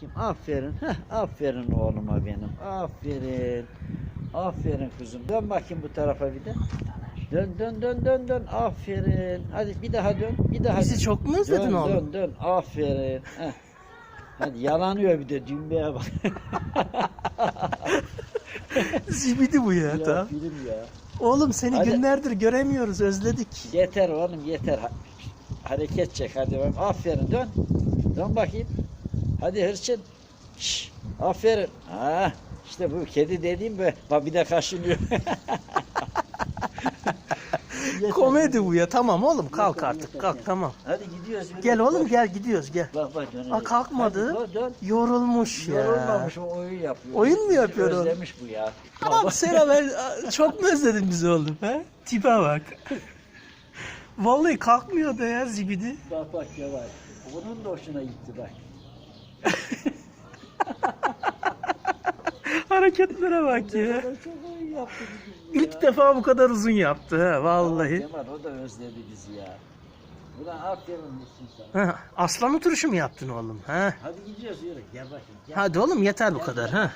Kim? Aferin. Heh, aferin oğluma benim. Aferin. Aferin kızım. Dön bakayım bu tarafa bir de. Dön dön dön dön dön. Aferin. Hadi bir daha dön. Bir daha. Bizi çok mu özledin dön, oğlum? Dön dön. Aferin. Heh. Hadi yalanıyor bir de dümbeye bak. Zibidi bu ya, ya tamam. film ya. Oğlum seni Hadi. günlerdir göremiyoruz özledik. Yeter oğlum yeter. Ha- Hareket çek hadi. Aferin dön. Dön bakayım. Hadi hırçın. Şş, aferin. Ha, işte bu kedi dediğim be. Bak bir de kaşınıyor. Komedi bu ya tamam oğlum kalk artık kalk tamam. Hadi gidiyoruz. yürü. Gel oğlum gel gidiyoruz gel. Bak bak dönecek. Aa, kalkmadı. Hadi, dön, dön. Yorulmuş ya. Yorulmamış o oyun yapıyor. Oyun mu Bizi yapıyor o? Özlemiş bu ya. Bak. Sera ben çok mu özledin bizi oğlum he? Tipe bak. Vallahi kalkmıyor da ya zibidi. Bak bak yavaş. Onun da hoşuna gitti bak. Hareketlere bak ya. Çok yaptı İlk defa bu kadar uzun yaptı ha vallahi. Kemal o da özledi bizi ya. Ulan aferin olsun sana. Ha, aslan oturuşu mu yaptın oğlum ha? Hadi gidiyoruz yürü. Gel bakayım. Gel. Hadi oğlum yeter bu Gel, kadar gel, ha. ha.